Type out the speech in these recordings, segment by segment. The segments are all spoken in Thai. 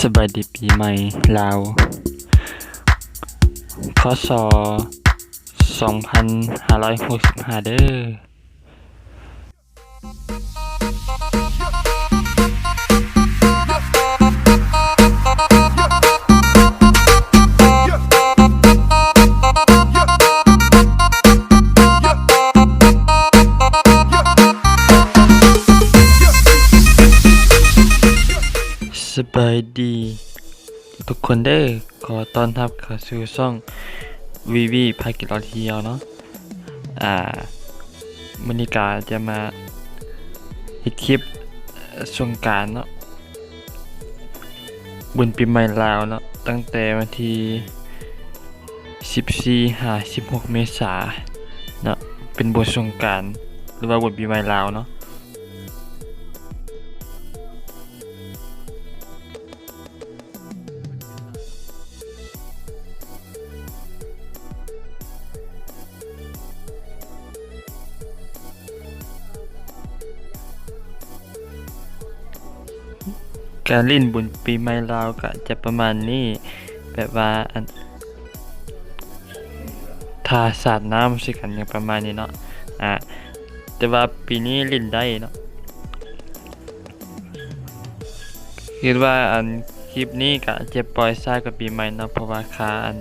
สบายดีปีใหม่ลาวพศ2565 เด้อายดี ทุกคนเด้อขอต้อนรับเข้าสู่ช่องวีวีภากิจรอเทียวเนาะอ่ามณีกาจะมาเฮ็ดคลิปสงกานต์เนาะบุญปีใหม่ลาวเนาะตั้งแต่วันที่14หา16 เมษาเนาะเป็นบทสงกานต์หรือว่าบุญปีใหม่ลาวเนาะ การเล่นบุญปีใหม่ลาวก็จะประมาณนี้แบบว่าอันทาสาดน้ำสิกันอย่างประมาณนี้เนาะอ่าแต่ว่าปีนี้เล่นได้เนาะคิดว่าอันคลิปนี้ก็จะปล่อยซ้ายกับปีใหม่เนาะเพราะว่าคาอัน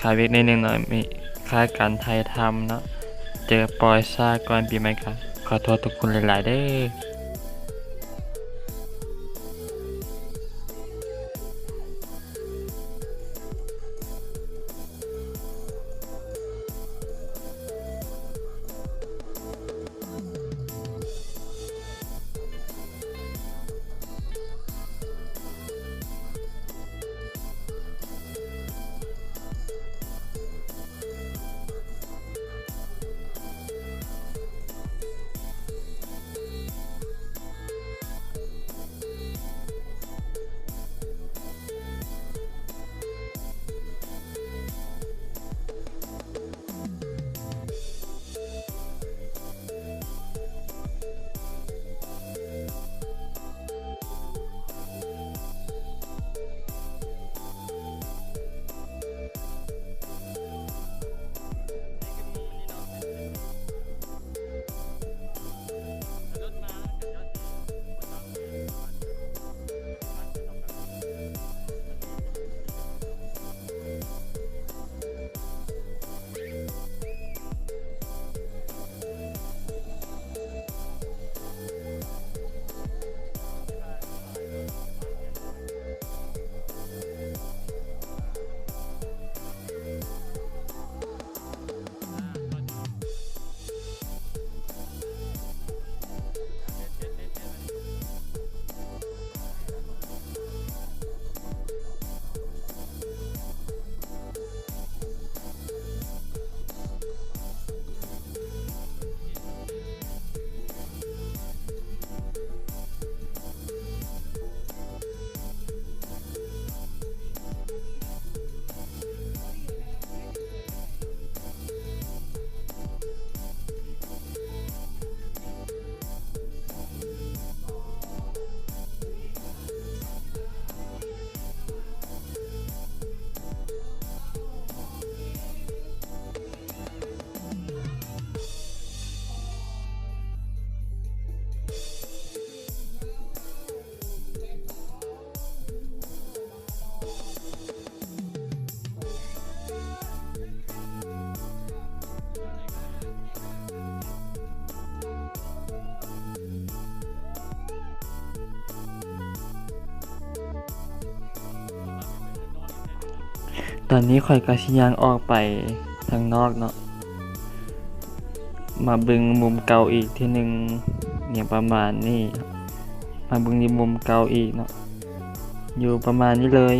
คาเวกนิดนึงเนาะมีคาการไทยทำเนาะเจอปล่อยซ้ายก่อนปีใหม่ค่ะขอโทษทุกคนหลายๆเด้อ ตอนนี้ข่อยก็สิยางออกไปทางนอกเนาะ มาบึงมุมเก่าอีกทีหนึ่งอย่างประมาณนี้ มาบึงในมุมเก่าอีกเนาะ อยู่ประมาณนี้เลย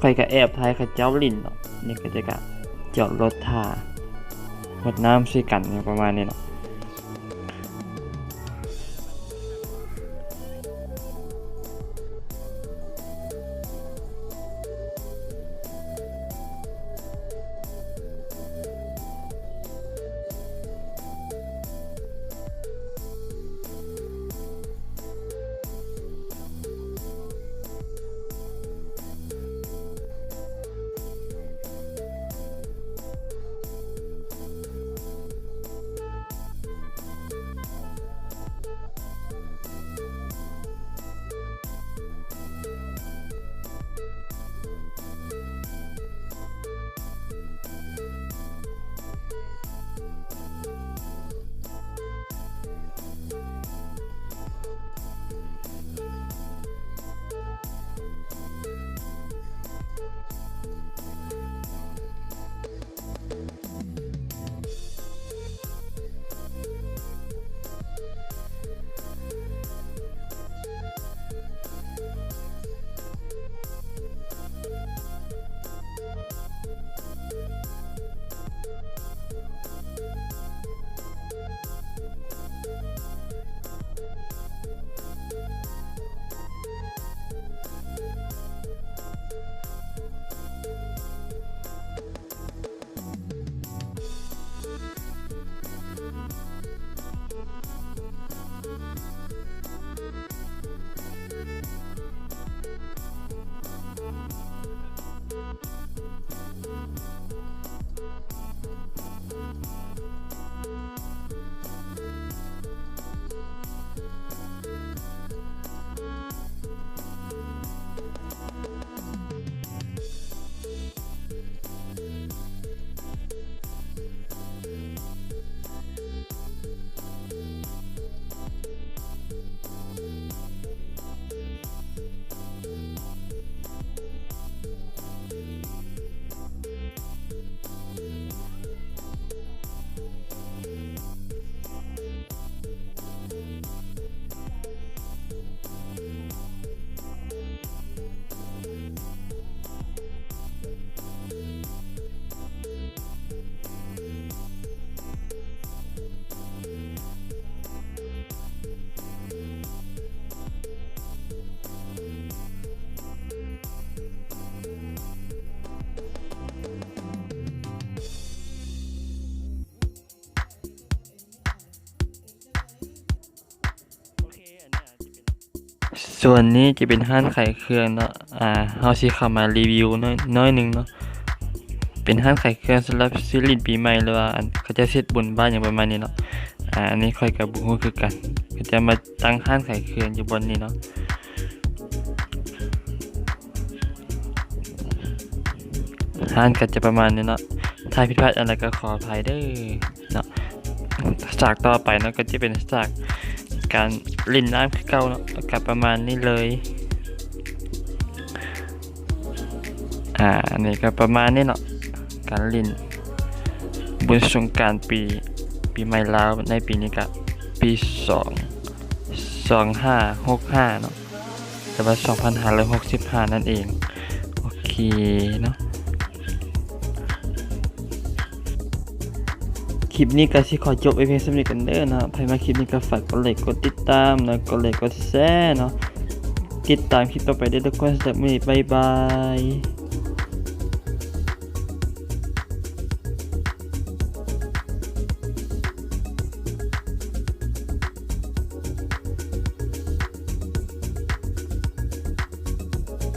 ข่อยก็แอบถ่ายขาเจ้าลิ่นเนาะนี่ก็จะกะจอดรถท่าหดน้ำใส่กันอย่างประมาณนี้เนาะ ส่วนนี้จะเป็นห้านขายเครื่องเนาะ อ่าเฮาสิเข้ามารีวิวน้อยน้อยหนึงเนาะ เป็นห้านขายเครื่องสำหรับซื้อลิ้นปีใหม่หรือว่าเขาจะเฮ็ดบุญบ้านอย่างประมาณนี้เนาะ อ่า อันนี้ค่อยกับบ่ฮู้คือกันก็จะมาตั้งห้านขายเครื่องอยู่บนนี้เนาะห้านก็จะประมาณนี้เนาะ ถ้าผิดพลาดอะไรก็ขออภัยเด้อเนาะฉากต่อไปเนาะก็จะเป็นฉาก การลินน้ำคือเก่าเนาะก็ประมาณนี้เลย อ่าอันนี้ก็ประมาณนี้เนาะการลินบุญสงการปีปีใหม่ลาวในปีนี้ก็ปีสองสองห้าหกห้าเนาะแต่ว่าสองพันห้าร้อยหกสิบห้านั่นเอง โอเคเนาะ คลิปนี้ก็สิขอจบไปเพียงสำนี้กันเด้อเนาะใครมาคลิปนี้ก็ฝากกดไลค์กดติดตามนะกดไลค์กดแชร์เนาะติดตามคลิปต่อไปได้ทุกคนสำหรับมื้อนี้บายบาย